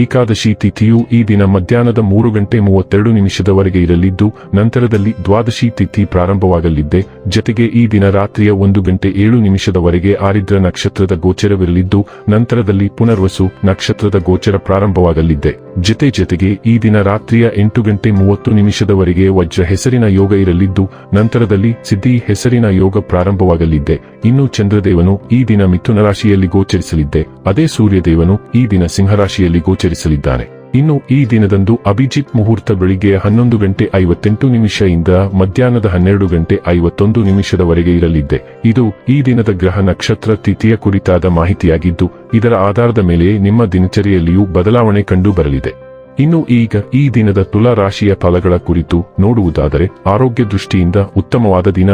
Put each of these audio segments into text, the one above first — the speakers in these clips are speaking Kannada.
ಏಕಾದಶಿ ತಿಥಿಯು ಈ ದಿನ ಮಧ್ಯಾಹ್ನದ ಮೂರು ಗಂಟೆ ಮೂವತ್ತೆರಡು ನಿಮಿಷದವರೆಗೆ ಇರಲಿದ್ದು, ನಂತರದಲ್ಲಿ ದ್ವಾದಶಿ ತಿಥಿ ಪ್ರಾರಂಭವಾಗಲಿದ್ದೆ. ಜತೆಗೆ ಈ ದಿನ ರಾತ್ರಿಯ ಒಂದು ಗಂಟೆ ಏಳು ನಿಮಿಷದವರೆಗೆ ಆರಿದ್ರ ನಕ್ಷತ್ರದ ಗೋಚರವಿರಲಿದ್ದು, ನಂತರದಲ್ಲಿ ಪುನರ್ವಸು ನಕ್ಷತ್ರದ ಗೋಚರ ಪ್ರಾರಂಭವಾಗಲಿದ್ದೆ. ಜತೆ ಜತೆಗೆ ಈ ದಿನ ರಾತ್ರಿಯ ಎಂಟು ಗಂಟೆ ಮೂವತ್ತು ನಿಮಿಷದವರೆಗೆ ವಜ್ರ ಹೆಸರಿನ ಯೋಗ ಇರಲಿದ್ದು, ನಂತರದಲ್ಲಿ ಸಿದ್ಧಿ ಹೆಸರಿನ ಯೋಗ ಪ್ರಾರಂಭವಾಗಲಿದ್ದೆ. ಇನ್ನು ಚಂದ್ರದೇವನು ಈ ದಿನ ಮಿಥುನ ರಾಶಿಯಲ್ಲಿ ಗೋಚರಿಸಲಿದ್ದೆ. ಅದೇ ಸೂರ್ಯದೇವನು ಈ ದಿನ ಸಿಂಹರಾಶಿಯಲ್ಲಿ ಗೋಚರಿಸಲಿದ್ದಾನೆ ಇನ್ನು ಈ ದಿನದಂದು ಅಭಿಜಿತ್ ಮುಹೂರ್ತ ಬೆಳಿಗ್ಗೆ ಹನ್ನೊಂದು ಗಂಟೆ ಐವತ್ತೆಂಟು ನಿಮಿಷದಿಂದ ಮಧ್ಯಾಹ್ನದ ಹನ್ನೆರಡು ಗಂಟೆ ಐವತ್ತೊಂದು ನಿಮಿಷದವರೆಗೆ ಇರಲಿದ್ದೆ. ಇದು ಈ ದಿನದ ಗ್ರಹ ನಕ್ಷತ್ರ ತಿಥಿಯ ಕುರಿತಾದ ಮಾಹಿತಿಯಾಗಿದ್ದು, ಇದರ ಆಧಾರದ ಮೇಲೆ ನಿಮ್ಮ ದಿನಚರಿಯಲ್ಲಿಯೂ ಬದಲಾವಣೆ ಕಂಡು ಬರಲಿದೆ. ಇನ್ನು ಈಗ ಈ ದಿನದ ತುಲಾ ರಾಶಿಯ ಫಲಗಳ ಕುರಿತು ನೋಡುವುದಾದರೆ, ಆರೋಗ್ಯ ದೃಷ್ಟಿಯಿಂದ ಉತ್ತಮವಾದ ದಿನ.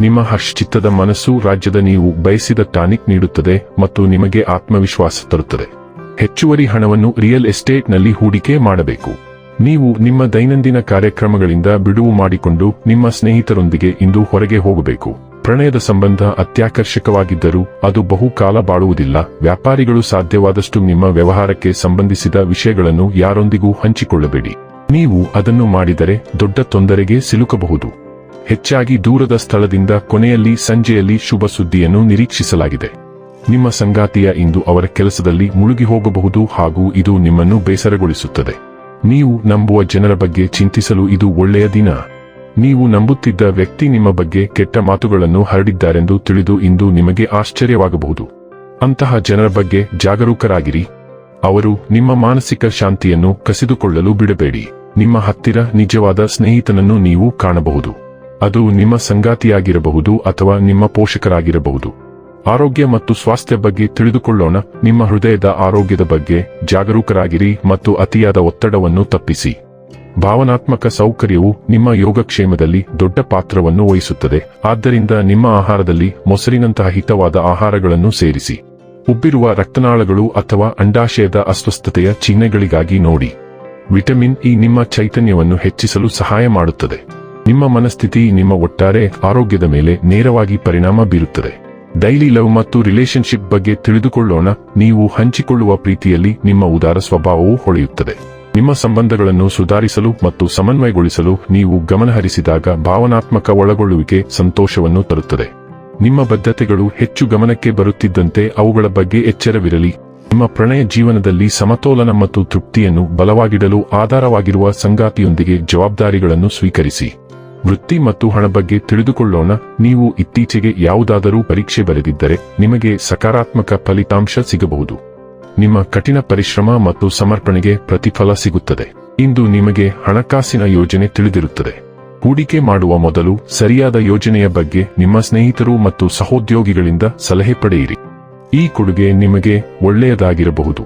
ನಿಮ್ಮ ಹರ್ಷಚಿತ್ತದ ಮನಸ್ಸು ರಾಜ್ಯದ ನೀವು ಬಯಸಿದ ಟಾನಿಕ್ ನೀಡುತ್ತದೆ ಮತ್ತು ನಿಮಗೆ ಆತ್ಮವಿಶ್ವಾಸ ತರುತ್ತದೆ. ಹೆಚ್ಚುವರಿ ಹಣವನ್ನು ರಿಯಲ್ ಎಸ್ಟೇಟ್ನಲ್ಲಿ ಹೂಡಿಕೆ ಮಾಡಬೇಕು. ನೀವು ನಿಮ್ಮ ದೈನಂದಿನ ಕಾರ್ಯಕ್ರಮಗಳಿಂದ ಬಿಡುವು ಮಾಡಿಕೊಂಡು ನಿಮ್ಮ ಸ್ನೇಹಿತರೊಂದಿಗೆ ಇಂದು ಹೊರಗೆ ಹೋಗಬೇಕು. ಪ್ರಣಯದ ಸಂಬಂಧ ಅತ್ಯಾಕರ್ಷಕವಾಗಿದ್ದರೂ ಅದು ಬಹುಕಾಲ ಬಾಳುವುದಿಲ್ಲ. ವ್ಯಾಪಾರಿಗಳು ಸಾಧ್ಯವಾದಷ್ಟು ನಿಮ್ಮ ವ್ಯವಹಾರಕ್ಕೆ ಸಂಬಂಧಿಸಿದ ವಿಷಯಗಳನ್ನು ಯಾರೊಂದಿಗೂ ಹಂಚಿಕೊಳ್ಳಬೇಡಿ. ನೀವು ಅದನ್ನು ಮಾಡಿದರೆ ದೊಡ್ಡ ತೊಂದರೆಗೆ ಸಿಲುಕಬಹುದು. ಹೆಚ್ಚಾಗಿ ದೂರದ ಸ್ಥಳದಿಂದ ಕೊನೆಯಲ್ಲಿ ಸಂಜೆಯಲ್ಲಿ ಶುಭ ಸುದ್ದಿಯನ್ನು ನಿರೀಕ್ಷಿಸಲಾಗಿದೆ. ನಿಮ್ಮ ಸಂಗಾತಿಯ ಇಂದು ಅವರ ಕೆಲಸದಲ್ಲಿ ಮುಳುಗಿ ಹೋಗಬಹುದು ಹಾಗೂ ಇದು ನಿಮ್ಮನ್ನು ಬೇಸರಗೊಳಿಸುತ್ತದೆ. ನೀವು ನಂಬುವ ಜನರ ಬಗ್ಗೆ ಚಿಂತಿಸಲು ಇದು ಒಳ್ಳೆಯ ದಿನ. ನೀವು ನಂಬುತ್ತಿದ್ದ ವ್ಯಕ್ತಿ ನಿಮ್ಮ ಬಗ್ಗೆ ಕೆಟ್ಟ ಮಾತುಗಳನ್ನು ಹರಡಿದ್ದಾರೆಂದು ತಿಳಿದು ಇಂದು ನಿಮಗೆ ಆಶ್ಚರ್ಯವಾಗಬಹುದು. ಅಂತಹ ಜನರ ಬಗ್ಗೆ ಜಾಗರೂಕರಾಗಿರಿ. ಅವರು ನಿಮ್ಮ ಮಾನಸಿಕ ಶಾಂತಿಯನ್ನು ಕಸಿದುಕೊಳ್ಳಲು ಬಿಡಬೇಡಿ. ನಿಮ್ಮ ಹತ್ತಿರ ನಿಜವಾದ ಸ್ನೇಹಿತನನ್ನು ನೀವು ಕಾಣಬಹುದು. ಅದು ನಿಮ್ಮ ಸಂಗಾತಿಯಾಗಿರಬಹುದು ಅಥವಾ ನಿಮ್ಮ ಪೋಷಕರಾಗಿರಬಹುದು. ಆರೋಗ್ಯ ಮತ್ತು ಸ್ವಾಸ್ಥ್ಯ ಬಗ್ಗೆ ತಿಳಿದುಕೊಳ್ಳೋಣ. ನಿಮ್ಮ ಹೃದಯದ ಆರೋಗ್ಯದ ಬಗ್ಗೆ ಜಾಗರೂಕರಾಗಿರಿ ಮತ್ತು ಅತಿಯಾದ ಒತ್ತಡವನ್ನು ತಪ್ಪಿಸಿ. ಭಾವನಾತ್ಮಕ ಸೌಕರ್ಯವು ನಿಮ್ಮ ಯೋಗಕ್ಷೇಮದಲ್ಲಿ ದೊಡ್ಡ ಪಾತ್ರವನ್ನು ವಹಿಸುತ್ತದೆ. ಆದ್ದರಿಂದ ನಿಮ್ಮ ಆಹಾರದಲ್ಲಿ ಮೊಸರಿನಂತಹ ಹಿತವಾದ ಆಹಾರಗಳನ್ನು ಸೇರಿಸಿ. ಉಬ್ಬಿರುವ ರಕ್ತನಾಳಗಳು ಅಥವಾ ಅಂಡಾಶಯದ ಅಸ್ವಸ್ಥತೆಯ ಚಿಹ್ನೆಗಳಿಗಾಗಿ ನೋಡಿ. ವಿಟಮಿನ್ ಇ ನಿಮ್ಮ ಚೈತನ್ಯವನ್ನು ಹೆಚ್ಚಿಸಲು ಸಹಾಯ ಮಾಡುತ್ತದೆ. ನಿಮ್ಮ ಮನಸ್ಥಿತಿ ನಿಮ್ಮ ಒಟ್ಟಾರೆ ಆರೋಗ್ಯದ ಮೇಲೆ ನೇರವಾಗಿ ಪರಿಣಾಮ ಬೀರುತ್ತದೆ. ಡೈಲಿ ಲವ್ ಮತ್ತು ರಿಲೇಶನ್ಶಿಪ್ ಬಗ್ಗೆ ತಿಳಿದುಕೊಳ್ಳೋಣ. ನೀವು ಹಂಚಿಕೊಳ್ಳುವ ಪ್ರೀತಿಯಲ್ಲಿ ನಿಮ್ಮ ಉದಾರ ಸ್ವಭಾವವು ಹೊಳೆಯುತ್ತದೆ. ನಿಮ್ಮ ಸಂಬಂಧಗಳನ್ನು ಸುಧಾರಿಸಲು ಮತ್ತು ಸಮನ್ವಯಗೊಳಿಸಲು ನೀವು ಗಮನಹರಿಸಿದಾಗ ಭಾವನಾತ್ಮಕ ಒಳಗೊಳ್ಳುವಿಕೆ ಸಂತೋಷವನ್ನು ತರುತ್ತದೆ. ನಿಮ್ಮ ಬದ್ಧತೆಗಳು ಹೆಚ್ಚು ಗಮನಕ್ಕೆ ಬರುತ್ತಿದ್ದಂತೆ ಅವುಗಳ ಬಗ್ಗೆ ಎಚ್ಚರವಿರಲಿ. ನಿಮ್ಮ ಪ್ರಣಯ ಜೀವನದಲ್ಲಿ ಸಮತೋಲನ ಮತ್ತು ತೃಪ್ತಿಯನ್ನು ಬಲವಾಗಿಡಲು ಆಧಾರವಾಗಿರುವ ಸಂಗಾತಿಯೊಂದಿಗೆ ಜವಾಬ್ದಾರಿಗಳನ್ನು ಸ್ವೀಕರಿಸಿ. ವೃತ್ತಿ ಮತ್ತು ಹಣ ಬಗ್ಗೆ ತಿಳಿದುಕೊಳ್ಳೋಣ. ನೀವು ಇತ್ತೀಚೆಗೆ ಯಾವುದಾದರೂ ಪರೀಕ್ಷೆ ಬರೆದಿದ್ದರೆ ನಿಮಗೆ ಸಕಾರಾತ್ಮಕ ಫಲಿತಾಂಶ ಸಿಗಬಹುದು. ನಿಮ್ಮ ಕಠಿಣ ಪರಿಶ್ರಮ ಮತ್ತು ಸಮರ್ಪಣೆಗೆ ಪ್ರತಿಫಲ ಸಿಗುತ್ತದೆ. ಇಂದು ನಿಮಗೆ ಹಣಕಾಸಿನ ಯೋಜನೆ ತಿಳಿದಿರುತ್ತದೆ. ಹೂಡಿಕೆ ಮಾಡುವ ಮೊದಲು ಸರಿಯಾದ ಯೋಜನೆಯ ಬಗ್ಗೆ ನಿಮ್ಮ ಸ್ನೇಹಿತರು ಮತ್ತು ಸಹೋದ್ಯೋಗಿಗಳಿಂದ ಸಲಹೆ ಪಡೆಯಿರಿ. ಈ ಕೊಡುಗೆ ನಿಮಗೆ ಒಳ್ಳೆಯದಾಗಿರಬಹುದು.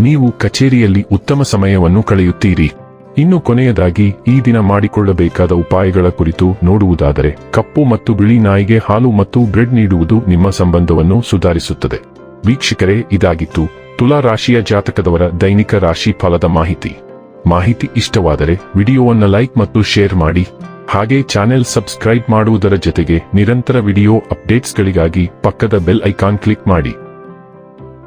ನೀವು ಕಚೇರಿಯಲ್ಲಿ ಉತ್ತಮ ಸಮಯವನ್ನು ಕಳೆಯುತ್ತೀರಿ. ಇನ್ನು ಕೊನೆಯದಾಗಿ ಈ ದಿನ ಮಾಡಿಕೊಳ್ಳಬೇಕಾದ ಉಪಾಯಗಳ ಕುರಿತು ನೋಡುವುದಾದರೆ ಕಪ್ಪು ಮತ್ತು ಬಿಳಿ ನಾಯಿಗೆ ಹಾಲು ಮತ್ತು ಬ್ರೆಡ್ ನೀಡುವುದು ನಿಮ್ಮ ಸಂಬಂಧವನ್ನು ಸುಧಾರಿಸುತ್ತದೆ. ವೀಕ್ಷಕರೇ, ಇದಾಗಿತ್ತು ತುಲಾ ರಾಶಿಯ ಜಾತಕದವರ ದೈನಿಕ ರಾಶಿ ಫಲದ ಮಾಹಿತಿ. ಮಾಹಿತಿ ಇಷ್ಟವಾದರೆ ವಿಡಿಯೋವನ್ನು ಲೈಕ್ ಮತ್ತು ಶೇರ್ ಮಾಡಿ. ಹಾಗೆ ಚಾನೆಲ್ ಸಬ್ಸ್ಕ್ರೈಬ್ ಮಾಡುವುದರ ಜೊತೆಗೆ ನಿರಂತರ ವಿಡಿಯೋ ಅಪ್ಡೇಟ್ಸ್ಗಳಿಗಾಗಿ ಪಕ್ಕದ ಬೆಲ್ ಐಕಾನ್ ಕ್ಲಿಕ್ ಮಾಡಿ.